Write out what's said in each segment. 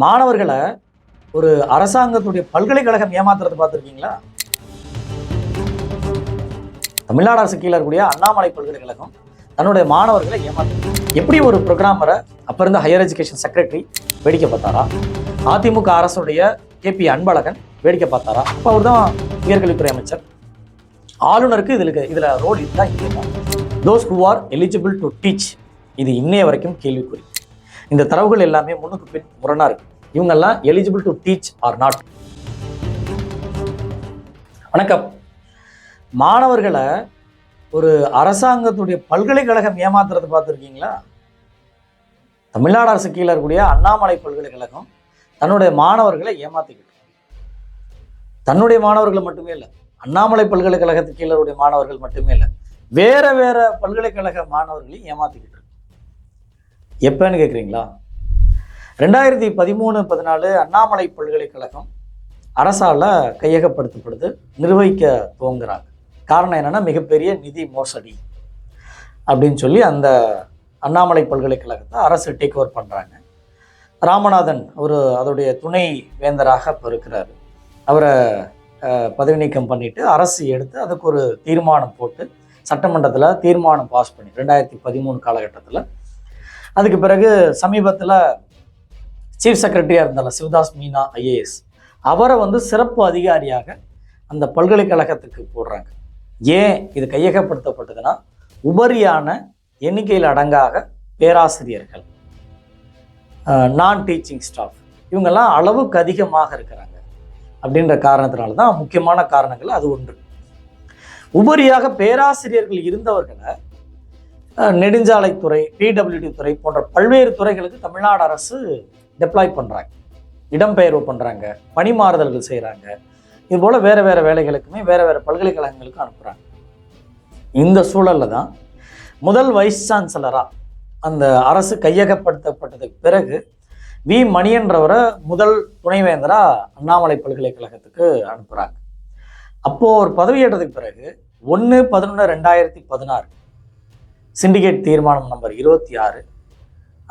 மாணவர்களை ஒரு அரசாங்கத்துடைய பல்கலைக்கழகம் ஏமாத்துறது பார்த்துருக்கீங்களா? தமிழ்நாடு அரசு கீழே இருக்கக்கூடிய அண்ணாமலை பல்கலைக்கழகம் தன்னுடைய மாணவர்களை ஏமாத்து எப்படி ஒரு ப்ரோக்ராமரை அப்போ இருந்த ஹையர் எஜுகேஷன் செக்ரட்டரி வேடிக்கை பார்த்தாரா? அதிமுக அரசுடைய கேபி அன்பழகன் வேடிக்கை பார்த்தாரா? அப்போ அவர் தான் உயர்கல்வித்துறை அமைச்சர். ஆளுநருக்கு இதில் இதில் ரோல் இதுதான் இல்லை those who are eligible to teach இது இன்னைய வரைக்கும் கேள்விக்குறி. இந்த தரவுகள் எல்லாமே முன்னுக்கு பின் முரணாக இருக்குது இவங்கெல்லாம் eligible to teach are not வணக்கம். மாணவர்களை ஒரு அரசாங்கத்துடைய பல்கலைக்கழகம் ஏமாத்துறது பார்த்துருக்கீங்களா? தமிழ்நாடு அரசு கீழே இருக்கக்கூடிய அண்ணாமலை பல்கலைக்கழகம் தன்னுடைய மாணவர்களை ஏமாத்திக்கிட்டு தன்னுடைய மாணவர்கள் மட்டுமே இல்லை அண்ணாமலை பல்கலைக்கழகத்துக்கு கீழருடைய மாணவர்கள் மட்டுமே இல்லை வேற வேற பல்கலைக்கழக மாணவர்களையும் ஏமாத்திக்கிட்டு இருக்கு. எப்பன்னு கேட்குறீங்களா ரெண்டாயிரத்தி பதிமூணு பதினாலு அண்ணாமலை பல்கலைக்கழகம் அரசால கையகப்படுத்தப்படுது நிர்வகிக்க துவங்குறாங்க. காரணம் என்னென்னா மிகப்பெரிய நிதி மோசடி அப்படின்னு சொல்லி அந்த அண்ணாமலை பல்கலைக்கழகத்தை அரசு டேக் ஓவர் பண்ணுறாங்க ராமநாதன் ஒரு அதோடைய துணை வேந்தராக இப்போ இருக்கிறார் அவரை பதவி நீக்கம் பண்ணிட்டு அரசு எடுத்து அதுக்கு ஒரு தீர்மானம் போட்டு சட்டமன்றத்தில் தீர்மானம் பாஸ் பண்ணி ரெண்டாயிரத்தி பதிமூணு காலகட்டத்தில். அதுக்கு பிறகு சமீபத்தில் சீஃப் செக்ரட்டரியாக இருந்தால சிவதாஸ் மீனா ஐஏஎஸ் அவரை வந்து சிறப்பு அதிகாரியாக அந்த பல்கலைக்கழகத்துக்கு போடுறாங்க. ஏன் இது கையகப்படுத்தப்பட்டதுன்னா உபரியான எண்ணிக்கையில் அடங்காக பேராசிரியர்கள் நான் டீச்சிங் ஸ்டாஃப் இவங்கெல்லாம் அளவுக்கு அதிகமாக இருக்கிறாங்க. அப்படின்ற காரணத்தினால தான் முக்கியமான காரணங்கள் அது ஒன்று. உபரியாக பேராசிரியர்கள் இருந்தவர்களை நெடுஞ்சாலைத்துறை பிடபிள்யூடி துறை போன்ற பல்வேறு துறைகளுக்கு தமிழ்நாடு அரசு டெப்ளாய் பண்ணுறாங்க இடம்பெயர்வு பண்ணுறாங்க பணிமாறுதல்கள் செய்கிறாங்க இது போல் வேறு வேறு வேலைகளுக்குமே வேறு வேறு பல்கலைக்கழகங்களுக்கும் அனுப்புகிறாங்க இந்த சூழலில் தான் முதல் வைஸ் சான்சலராக அந்த அரசு கையகப்படுத்தப்பட்டதுக்கு பிறகு வி மணியன்றவரை முதல் துணைவேந்தராக அண்ணாமலை பல்கலைக்கழகத்துக்கு அனுப்புகிறாங்க அப்போது ஒரு பதவியேற்றதுக்கு பிறகு ஒன்று பதினொன்று ரெண்டாயிரத்தி பதினாறு சிண்டிகேட் தீர்மானம் நம்பர் இருபத்தி ஆறு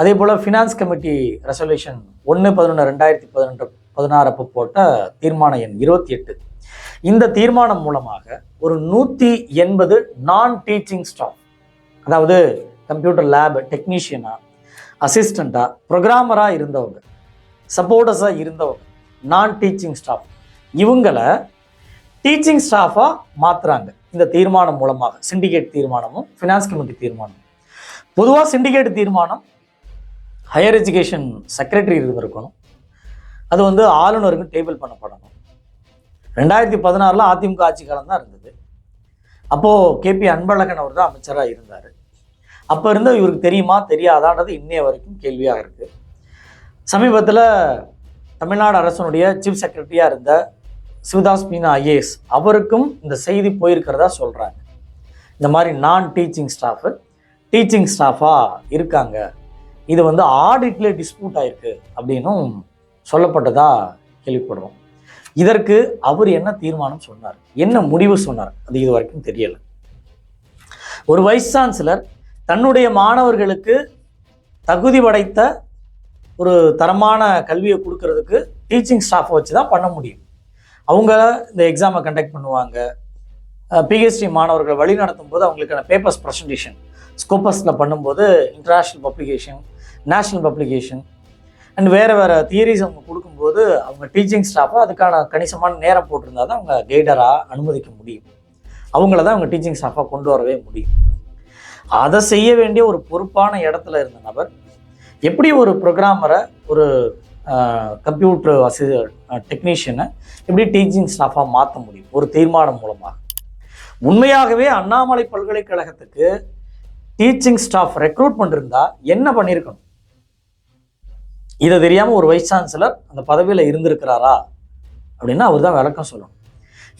அதே போல் ஃபினான்ஸ் கமிட்டி ரெசல்யூஷன் ஒன்று பதினொன்று ரெண்டாயிரத்தி பதினொன்று பதினாறு அப்போ போட்ட தீர்மான எண் இருபத்தி எட்டு. இந்த தீர்மானம் மூலமாக ஒரு நூற்றி எண்பது நான் டீச்சிங் ஸ்டாஃப் அதாவது கம்ப்யூட்டர் லேப் டெக்னீஷியனாக அசிஸ்டண்ட்டாக ப்ரோக்ராமராக இருந்தவங்க சப்போர்ட்டர்ஸாக இருந்தவங்க நான் டீச்சிங் ஸ்டாஃப் இவங்களை டீச்சிங் ஸ்டாஃபாக மாற்றுறாங்க இந்த தீர்மானம் மூலமாக சிண்டிகேட் தீர்மானமும் ஃபினான்ஸ் கமிட்டி தீர்மானமும். பொதுவாக சிண்டிகேட் தீர்மானம் ஹையர் எஜுகேஷன் செக்ரட்டரி இருந்திருக்கணும் அது வந்து ஆளுநருக்கு டேபிள் பண்ணப்படணும். ரெண்டாயிரத்தி பதினாறில் அதிமுக ஆட்சி காலம் தான் இருந்தது. அப்போது கேபி அன்பழகன் அவர் தான் அமைச்சராக இருந்தார். அப்போ இருந்து இவருக்கு தெரியுமா தெரியாதான்றது இன்னைய வரைக்கும் கேள்வியாக இருக்குது சமீபத்தில் தமிழ்நாடு அரசனுடைய சீஃப் செக்ரட்டரியாக இருந்த சிவதாஸ் மீனா ஐஏஎஸ் அவருக்கும் இந்த செய்தி போயிருக்கிறதா சொல்கிறாங்க இந்த மாதிரி நான் டீச்சிங் ஸ்டாஃபு டீச்சிங் ஸ்டாஃபாக இருக்காங்க. இது வந்து ஆடிட்ல டிஸ்பியூட் ஆயிருக்கு அப்படின்னும் சொல்லப்பட்டதா கேள்விப்படுறோம். இதற்கு அவர் என்ன தீர்மானம் சொன்னார்? என்ன முடிவு சொன்னார்? அது இது வரைக்கும் தெரியல. ஒரு வைஸ் சான்சலர் தன்னுடைய மாணவர்களுக்கு தகுதி படைத்த ஒரு தரமான கல்வியை கொடுக்கறதுக்கு டீச்சிங் ஸ்டாஃபை வச்சு தான் பண்ண முடியும். அவங்க இந்த எக்ஸாமை கண்டக்ட் பண்ணுவாங்க. பிஹெச்டி மாணவர்கள் வழி நடத்தும் போது அவங்களுக்கான பேப்பர்ஸ் ப்ரெசன்டேஷன் ஸ்கோப்பஸில் பண்ணும்போது international publication national publication and வேறு வேறு தியரிஸ் அவங்க கொடுக்கும்போது அவங்க டீச்சிங் ஸ்டாஃபை அதுக்கான கணிசமான நேரம் போட்டிருந்தா தான் அவங்க கைடராக அனுமதிக்க முடியும். அவங்கள தான் அவங்க டீச்சிங் ஸ்டாஃபாக கொண்டு வரவே முடியும். அதை செய்ய வேண்டிய ஒரு பொறுப்பான இடத்துல இருந்த நபர் எப்படி ஒரு ப்ரோக்ராமரை ஒரு கம்ப்யூட்டர் வசதி டெக்னீஷியனை எப்படி டீச்சிங் ஸ்டாஃபாக மாற்ற முடியும்? ஒரு தீர்மானம் மூலமாக. உண்மையாகவே அண்ணாமலை பல்கலைக்கழகத்துக்கு டீச்சிங் ஸ்டாஃப் ரெக்ரூட் பண்ணிருந்தா என்ன பண்ணியிருக்கணும் இதை தெரியாமல் ஒரு வைஸ் சான்சலர் அந்த பதவியில் இருந்திருக்கிறாரா? அப்படின்னா அவர் தான் விளக்கம் சொல்லணும்.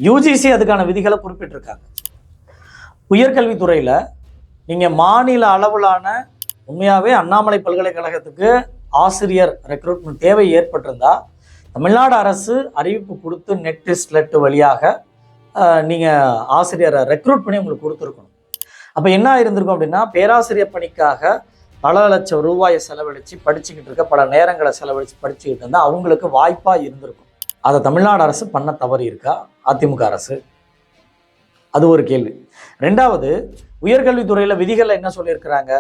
யூஜிசி அதுக்கான விதிகளை குறிப்பிட்டிருக்காங்க. உயர்கல்வித்துறையில் நீங்கள் மாநில அளவிலான உண்மையாகவே அண்ணாமலை பல்கலைக்கழகத்துக்கு ஆசிரியர் ரெக்ரூட்மெண்ட் தேவை ஏற்பட்டிருந்தா தமிழ்நாடு அரசு அறிவிப்பு கொடுத்து நெட் டெஸ்ட் லெட்டு வழியாக நீங்கள் ஆசிரியரை ரெக்ரூட் பண்ணி உங்களுக்கு கொடுத்துருக்கணும். அப்போ என்ன இருந்திருக்கும் அப்படின்னா பேராசிரியர் பணிக்காக பல லட்சம் ரூபாயை செலவழித்து படிச்சுக்கிட்டு இருக்க பல நேரங்களை செலவழித்து படிச்சுக்கிட்டு இருந்தால் அவங்களுக்கு வாய்ப்பாக இருந்திருக்கும். அதை தமிழ்நாடு அரசு பண்ண தவறு இருக்கா? அதிமுக அரசு? அது ஒரு கேள்வி. ரெண்டாவது உயர்கல்வித்துறையில் விதிகளில் என்ன சொல்லியிருக்கிறாங்க?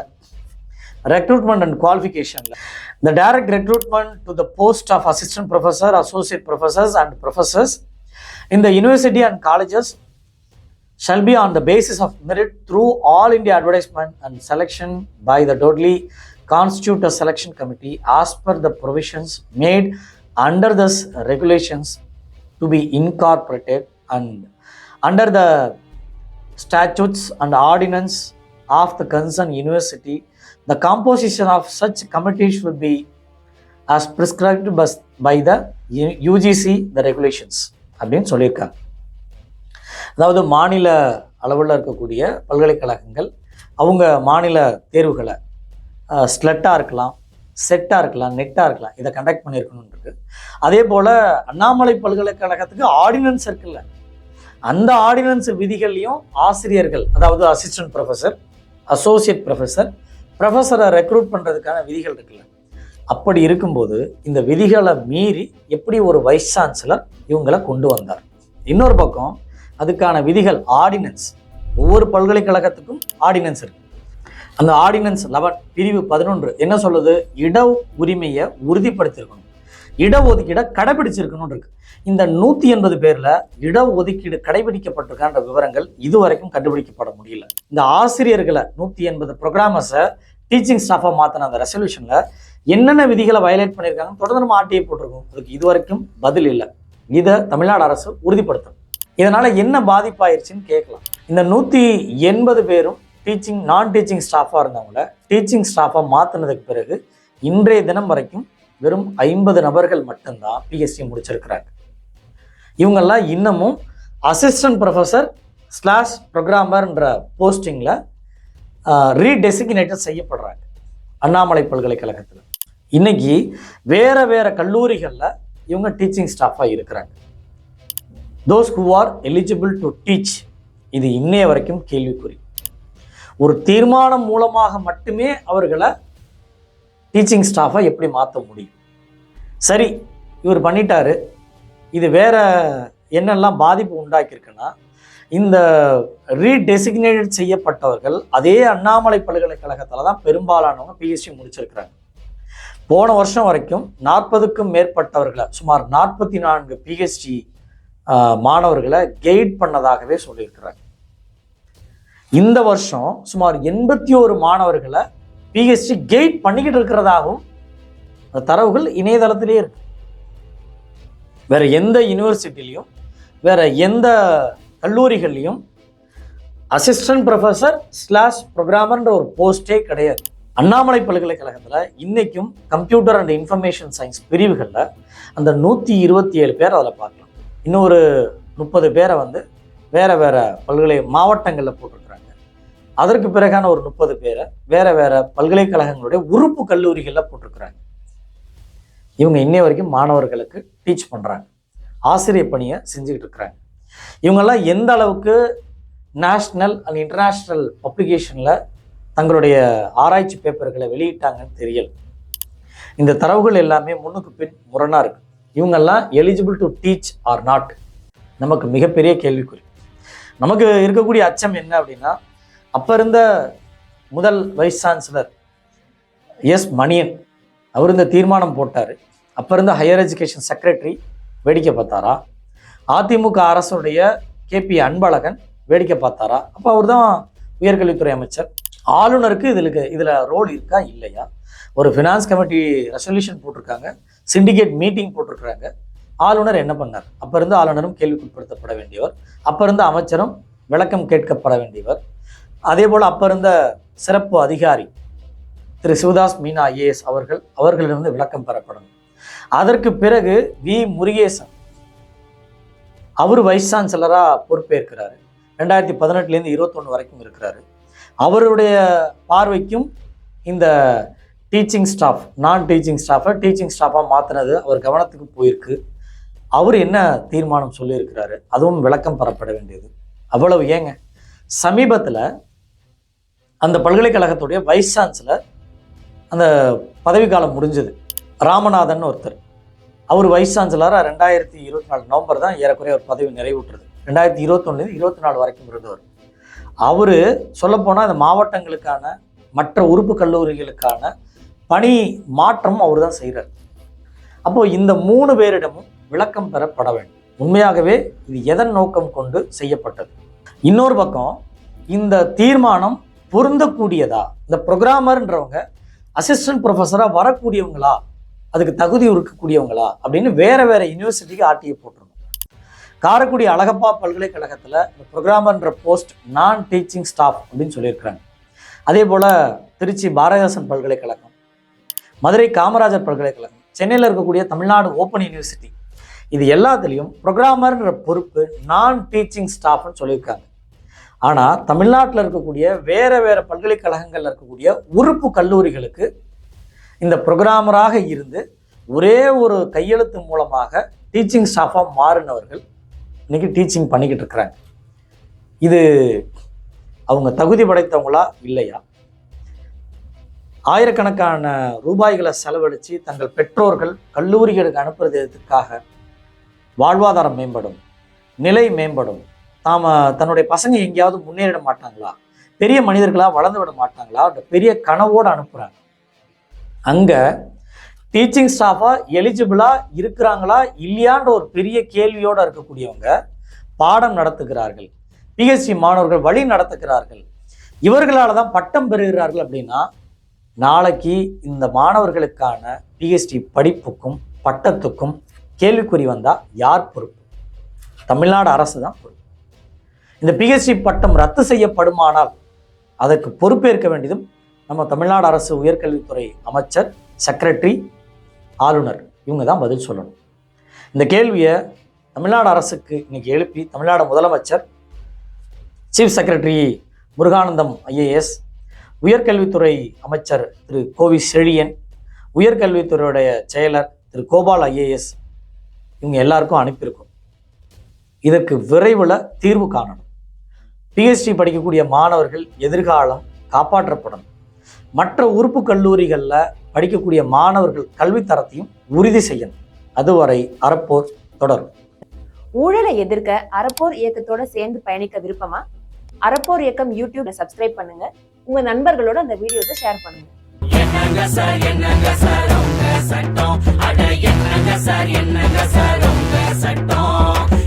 Recruitment and குவாலிஃபிகேஷனில் the direct recruitment to the post of assistant professor associate professors and professors இந்த university and colleges shall be on the basis of merit through all India advertisement and selection by the totally constitute a selection committee as per the provisions made under this regulations to be incorporated and under the statutes and ordinance of the concerned university the composition of such committees should be as prescribed bus- by the U- UGC the regulations அப்படின்னு சொல்லியிருக்காங்க அதாவது மாநில அளவில் இருக்கக்கூடிய பல்கலைக்கழகங்கள் அவங்க மாநில தேர்வுகளை ஸ்லெட்டாக இருக்கலாம் செட்டாக இருக்கலாம் நெட்டாக இருக்கலாம் இதை கண்டக்ட் பண்ணியிருக்கணும்னு இருக்குது அதே போல் அண்ணாமலை பல்கலைக்கழகத்துக்கு ஆர்டினன்ஸ் இருக்குல்ல. அந்த ஆர்டினன்ஸ் விதிகள்லையும் ஆசிரியர்கள் அதாவது அசிஸ்டன்ட் ப்ரொஃபஸர் அசோசியேட் ப்ரொஃபஸர் ப்ரொஃபஸரை ரெக்ரூட் பண்ணுறதுக்கான விதிகள் இருக்குல்ல. அப்படி இருக்கும்போது இந்த விதிகளை மீறி எப்படி ஒரு வைஸ் சான்சலர் இவங்களை கொண்டு வந்தார்? இன்னொரு பக்கம் அதுக்கான விதிகள் ஆர்டினன்ஸ் ஒவ்வொரு பல்கலைக்கழகத்துக்கும் ஆர்டினன்ஸ் இருக்கு. அந்த ஆர்டினன்ஸ் லெவன் பிரிவு பதினொன்று என்ன சொல்லுது? இட உரிமையை உறுதிப்படுத்தியிருக்கணும் இடஒதுக்கீடை கடைபிடிச்சிருக்கணும் இருக்கு. இந்த நூற்றி எண்பது பேரில் இடஒதுக்கீடு கடைபிடிக்கப்பட்டிருக்கான்ற விவரங்கள் இதுவரைக்கும் கண்டுபிடிக்கப்பட முடியல. இந்த ஆசிரியர்களை நூற்றி எண்பது ப்ரோக்ராமர்ஸை டீச்சிங் ஸ்டாஃபாக மாற்றின அந்த ரெசல்யூஷனில் என்னென்ன விதிகளை வயலேட் பண்ணியிருக்காங்கன்னு தொடர்ந்து நம்ம ஆர்டிஐ போட்டிருக்கோம். அதுக்கு இதுவரைக்கும் பதில் இல்லை. இதை தமிழ்நாடு அரசு உறுதிப்படுத்தும் இதனால் என்ன பாதிப்பாயிருச்சுன்னு கேட்கலாம். இந்த நூற்றி எண்பது பேரும் டீச்சிங் நான் டீச்சிங் ஸ்டாஃபாக இருந்தவங்கள டீச்சிங் ஸ்டாஃபாக மாற்றினதுக்கு பிறகு இன்றைய தினம் வரைக்கும் வெறும் ஐம்பது நபர்கள் மட்டும்தான் பிஎஸ்சி முடிச்சிருக்கிறாங்க. இவங்கெல்லாம் இன்னமும் அசிஸ்டன்ட் ப்ரொஃபஸர் ஸ்லாஷ் ப்ரோக்ராமர்ன்ற போஸ்டிங்கில் ரீடெசிக்னேட்டட் செய்யப்படுறாங்க அண்ணாமலை பல்கலைக்கழகத்தில். இன்னைக்கு வேற வேற கல்லூரிகளில் இவங்க டீச்சிங் ஸ்டாஃபாக இருக்கிறாங்க. Those who are eligible to teach இது இன்னைய வரைக்கும் கேள்விக்குறி. ஒரு தீர்மானம் மூலமாக மட்டுமே அவர்களை டீச்சிங் ஸ்டாஃபை எப்படி மாற்ற முடியும்? சரி இவர் பண்ணிட்டாரு. இது வேற என்னெல்லாம் பாதிப்பு உண்டாக்கியிருக்குன்னா இந்த ரீடெசிக்னேட் செய்யப்பட்டவர்கள் அதே அண்ணாமலை பல்கலைக்கழகத்தில் தான் பெரும்பாலானவங்க பிஎஸ்சி முடிச்சிருக்கிறாங்க. போன வருஷம் வரைக்கும் நாற்பதுக்கும் மேற்பட்டவர்களை சுமார் நாற்பத்தி நான்கு பிஹெச்டி மாணவர்களை கைட் பண்ணதாகவே சொல்லியிருக்கிறாங்க இந்த வருஷம் சுமார் எண்பத்தி ஒரு மாணவர்களை பிஹெச்டி கைட் பண்ணிக்கிட்டு இருக்கிறதாகவும் தரவுகள் இணையதளத்திலேயே இருக்கு. வேற எந்த யூனிவர்சிட்டிலையும் வேற எந்த கல்லூரிகள்லையும் அசிஸ்டன்ட் ப்ரொஃபஸர் ஸ்லாஷ் ப்ரோக்ராமர்ன்ற ஒரு போஸ்டே கிடையாது. அண்ணாமலை பல்கலைக்கழகத்தில் இன்றைக்கும் கம்ப்யூட்டர் அண்ட் இன்ஃபர்மேஷன் சயின்ஸ் பிரிவுகளில் அந்த நூற்றி இருபத்தி ஏழு பேர் அதில் பார்க்கலாம் இன்னொரு முப்பது பேரை வந்து வேறு வேறு பல்கலை மாவட்டங்களில் போட்டிருக்கிறாங்க. அதற்கு பிறகான ஒரு முப்பது பேரை வேறு வேறு பல்கலைக்கழகங்களுடைய உறுப்பு கல்லூரிகளில் போட்டிருக்கிறாங்க. இவங்க இன்னைய வரைக்கும் மாணவர்களுக்கு டீச் பண்ணுறாங்க ஆசிரியர் பணியை செஞ்சுக்கிட்டு இருக்கிறாங்க. இவங்கெல்லாம் எந்த அளவுக்கு நேஷ்னல் அண்ட் இன்டர்நேஷ்னல் பப்ளிகேஷனில் தங்களுடைய ஆராய்ச்சி பேப்பர்களை வெளியிட்டாங்கன்னு தெரியல. இந்த தரவுகள் எல்லாமே முன்னுக்கு பின் முரணாக இருக்குது இவங்கெல்லாம் eligible to teach are not நமக்கு மிகப்பெரிய கேள்விக்குறி. நமக்கு இருக்கக்கூடிய அச்சம் என்ன அப்படின்னா அப்போ இருந்த முதல் வைஸ் சான்சலர் எஸ் மணியன் அவர் இந்த தீர்மானம் போட்டார். அப்போ இருந்த ஹையர் எஜுகேஷன் செக்ரட்டரி வேடிக்கை பார்த்தாரா? அதிமுக அரசுடைய கேபி அன்பழகன் வேடிக்கை பார்த்தாரா? அப்போ அவர் தான் உயர்கல்வித்துறை அமைச்சர். ஆளுநருக்கு இதில் இதில் ரோல் இருக்கா இல்லையா? ஒரு ஃபினான்ஸ் கமிட்டி ரெசல்யூஷன் போட்டிருக்காங்க. சிண்டிகேட் மீட்டிங் போட்டிருக்கிறாங்க. ஆளுநர் என்ன பண்ணார்? அப்போ இருந்து ஆளுநரும் கேள்விக்குட்படுத்தப்பட வேண்டியவர். அப்போ இருந்த அமைச்சரும் விளக்கம் கேட்கப்பட வேண்டியவர். அதே போல் அப்போ இருந்த சிறப்பு அதிகாரி திரு சிவதாஸ் மீனா ஐஏஎஸ் அவர்கள் அவர்களிடமிருந்து விளக்கம் பெறப்படணும் அதற்கு பிறகு வி. முருகேசன் அவர் வைஸ் சான்சலராக பொறுப்பேற்கிறாரு. ரெண்டாயிரத்தி பதினெட்டுலேருந்து இருபத்தொன்று வரைக்கும் இருக்கிறாரு. அவருடைய பார்வைக்கும் இந்த டீச்சிங் ஸ்டாஃப் நான் டீச்சிங் ஸ்டாஃபை டீச்சிங் ஸ்டாஃபாக மாற்றினது அவர் கவனத்துக்கு போயிருக்கு. அவர் என்ன தீர்மானம் சொல்லியிருக்கிறாரு? அதுவும் விளக்கம் பெறப்பட வேண்டியது. அவ்வளவு ஏங்க. சமீபத்தில் அந்த பல்கலைக்கழகத்துடைய வைஸ் சான்சலர் அந்த பதவிக்காலம் முடிஞ்சது. ராமநாதன் ஒருத்தர். அவர் வைஸ் சான்சலராக ரெண்டாயிரத்தி இருபத்தி நாலு நவம்பர் தான் ஏறக்குறைய ஒரு பதவி நிறைவுற்றது. ரெண்டாயிரத்தி இருபத்தொன்னு இருபத்தி நாலு வரைக்கும் இருந்தவர். அவர் சொல்லப்போனால் இந்த மாவட்டங்களுக்கான மற்ற உறுப்பு கல்லூரிகளுக்கான பணி மாற்றம் அவர் தான் செய்கிறார் அப்போ இந்த மூணு பேரிடமும் விளக்கம் பெறப்பட வேண்டும். உண்மையாகவே இது எதன் நோக்கம் கொண்டு செய்யப்பட்டது? இன்னொரு பக்கம் இந்த தீர்மானம் பொருந்தக்கூடியதா? இந்த ப்ரோக்ராமர்ன்றவங்க அசிஸ்டன்ட் ப்ரொஃபஸராக வரக்கூடியவங்களா? அதுக்கு தகுதி இருக்கக்கூடியவங்களா அப்படின்னு வேற வேற யூனிவர்சிட்டிக்கு ஆர்டிஐ போட்டிருந்தோம். காரைக்குடி அழகப்பா பல்கலைக்கழகத்தில் இந்த ப்ரோக்ராமர்ன்ற போஸ்ட் நான் டீச்சிங் ஸ்டாஃப் அப்படின்னு சொல்லியிருக்கிறாங்க. அதே போல் திருச்சி பாரதிதாசன் பல்கலைக்கழகம் மதுரை காமராஜர் பல்கலைக்கழகம் சென்னையில் இருக்கக்கூடிய தமிழ்நாடு ஓப்பன் யூனிவர்சிட்டி இது எல்லாத்துலேயும் ப்ரோக்ராமர்ன்ற பொறுப்பு நான் டீச்சிங் ஸ்டாஃப்னு சொல்லியிருக்காங்க. ஆனால் தமிழ்நாட்டில் இருக்கக்கூடிய வேறு வேறு பல்கலைக்கழகங்களில் இருக்கக்கூடிய உறுப்பு கல்லூரிகளுக்கு இந்த ப்ரோக்ராமராக இருந்து ஒரே ஒரு கையெழுத்து மூலமாக டீச்சிங் ஸ்டாஃபாக மாறினவர்கள் இன்னைக்கு டீச்சிங் பண்ணிக்கிட்டு இருக்கிறாங்க. இது அவங்க தகுதி படைத்தவங்களா இல்லையா? ஆயிரக்கணக்கான ரூபாய்களை செலவழித்து தங்கள் பெற்றோர்கள் கல்லூரிகளுக்கு அனுப்புறதுக்காக வாழ்வாதாரம் மேம்படும். நிலை மேம்படும். தாம் தன்னுடைய பசங்க எங்கேயாவது முன்னேறிட மாட்டாங்களா? பெரிய மனிதர்களாக வளர்ந்து விட மாட்டாங்களா? அந்த பெரிய கனவோடு அனுப்புகிறாங்க அங்கே டீச்சிங் ஸ்டாஃபாக எலிஜிபிளாக இருக்கிறாங்களா? இல்லையான்ற ஒரு பெரிய கேள்வியோடு இருக்கக்கூடியவங்க பாடம் நடத்துகிறார்கள். பிஹெச்டி மாணவர்கள் வழி நடத்துகிறார்கள். இவர்களால் தான் பட்டம் பெறுகிறார்கள் அப்படின்னா நாளைக்கு இந்த மாணவர்களுக்கான பிஹெச்டி படிப்புக்கும் பட்டத்துக்கும் கேள்விக்குறி வந்தால் யார் பொறுப்பு? தமிழ்நாடு அரசு தான் பொறுப்பு. இந்த பிஹெச்டி பட்டம் ரத்து செய்யப்படுமானால் அதற்கு பொறுப்பேற்க வேண்டியதும் நம்ம தமிழ்நாடு அரசு உயர்கல்வித்துறை அமைச்சர் செக்ரட்டரி ஆளுநர் இவங்க தான் பதில் சொல்லணும். இந்த கேள்வியை தமிழ்நாடு அரசுக்கு இன்னைக்கு எழுப்பி தமிழ்நாடு முதலமைச்சர் சீஃப் செக்ரட்டரி முருகானந்தம் ஐஏஎஸ் உயர்கல்வித்துறை அமைச்சர் திரு கோவி செழியன் உயர்கல்வித்துறையுடைய செயலர் திரு கோபால் ஐஏஎஸ் இவங்க எல்லாருக்கும் அனுப்பியிருக்கோம். இதற்கு விரைவில் தீர்வு காணணும். பிஹெச்டி படிக்கக்கூடிய மாணவர்கள் எதிர்காலம் காப்பாற்றப்படணும். மற்ற உறுப்பு கல்லூரிகளில் படிக்கக்கூடிய மாணவர்கள் கல்வித்தரத்தையும் உறுதி செய்யணும். அதுவரை அறப்போர் தொடரும். ஊழலை எதிர்க்க அறப்போர் இயக்கத்தோட சேர்ந்து பயணிக்க விருப்பமா? அறப்போர் இயக்கம் யூடியூப்ல சப்ஸ்கிரைப் பண்ணுங்க. உங்கள் நண்பர்களோட அந்த வீடியோஸை ஷேர் பண்ணுங்க. என்னங்க சார் என்னங்க சார் உங்க சட்டம்? அட என்னங்க சார் என்னங்க சார் உங்க சட்டம்?